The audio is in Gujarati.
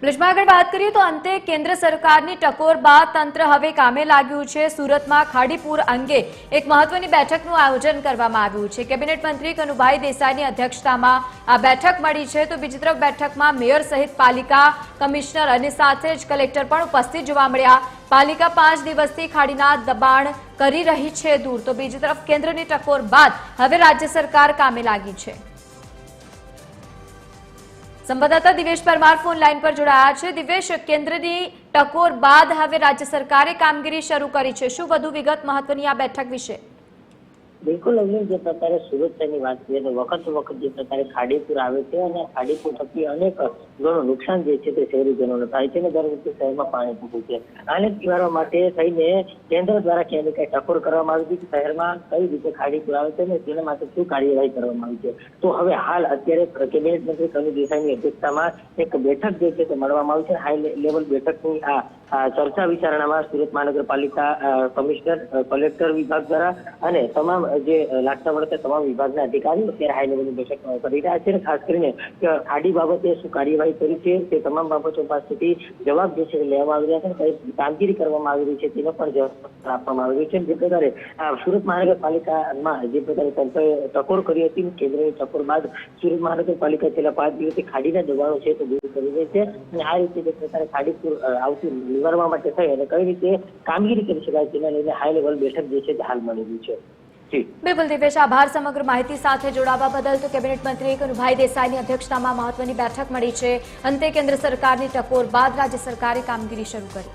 બ્રિજમાં આગળ વાત કરીએ તો અંતે કેન્દ્ર સરકારની ટકોર બાદ તંત્ર હવે કામે લાગ્યું છે. સુરતમાં ખાડીપુર અંગે એક મહત્વની બેઠકનું આયોજન કરવામાં આવ્યું છે. કેબિનેટ મંત્રી કનુભાઈ દેસાઈની અધ્યક્ષતામાં આ બેઠક મળી છે. તો બીજી તરફ બેઠકમાં મેયર સહિત પાલિકા કમિશનર અને સાથે જ કલેક્ટર પણ ઉપસ્થિત જોવા મળ્યા. પાલિકા પાંચ દિવસથી ખાડીના દબાણ કરી રહી છે દૂર. તો બીજી તરફ કેન્દ્રની ટકોર બાદ હવે રાજ્ય સરકાર કામે લાગી છે. સંવાદદાતા દિવેશ પરમાર ફોન લાઈન પર જોડાયા છે. દિવેશ, કેન્દ્રની ટકોર બાદ હવે રાજ્ય સરકારે કામગીરી શરૂ કરી છે. શું વધુ વિગત મહત્વની આ બેઠક વિશે? બિલકુલ અવની જે પ્રકારે શહેરની વાત કરીએ તો વખત વખત જે પ્રકારે ખાડીપુર આવે છે અને ખાડીપુર થકી અનેક ઘણું નુકસાન જે છે તે શહેરીજનોને થાય છે અને દર વખતે શહેરમાં પાણી પૂરું છે. આને નિવારવા માટે થઈને કેન્દ્ર દ્વારા ક્યાંય ને ટકોર કરવામાં આવી છે કે શહેરમાં કઈ રીતે ખાડીપુર આવે છે અને તેના માટે શું કાર્યવાહી કરવામાં આવી છે. તો હવે હાલ અત્યારે કેબિનેટ મંત્રી કનુ દેસાઈની અધ્યક્ષતામાં એક બેઠક જે છે તે મળવામાં આવી છે. હાઈ લેવલ બેઠકની આ ચર્ચા વિચારણામાં સુરત મહાનગરપાલિકા કમિશનર કલેક્ટર વિભાગ દ્વારા અને તમામ જે લાગતા વળતા તમામ વિભાગના અધિકારીઓ અત્યારે હાઈ લેવલની બેઠક કરી રહ્યા છે ખાસ કરીને ખાડી બાબતે શું કાર્યવાહી કરી છે તે તમામ બાબતો પાસેથી જવાબ જે છે લેવામાં આવી રહ્યા છે કઈ કામગીરી કરવામાં આવી રહી છે તેનો પણ જવાબ આપવામાં આવી રહ્યો છે જે પ્રકારે સુરત મહાનગરપાલિકામાં જે પ્રકારે તંત્રએ ટકોર કરી હતી કેન્દ્રની ટકોર બાદ સુરત મહાનગરપાલિકા છેલ્લા પાંચ દિવસથી ખાડીના દબાણો છે તે દૂર કરી રહી છે અને આ રીતે જે પ્રકારે ખાડીપુર આવતી નિવારવા માટે થઈ અને કઈ રીતે કામગીરી કરી શકાય તેના લઈને હાઈ લેવલ બેઠક જે છે તે હાલ મળેલી છે. બિલકુલ દિવેશ આભાર સમગ્ર માહિતી સાથે જોડાવા બદલ તો કેબિનેટ મંત્રી કનુભાઈ દેસાઈની અધ્યક્ષતામાં મહત્વની બેઠક મળી છે. અંતે કેન્દ્ર સરકારની ટકોર બાદ રાજ્ય સરકારે કામગીરી શરૂ કરી.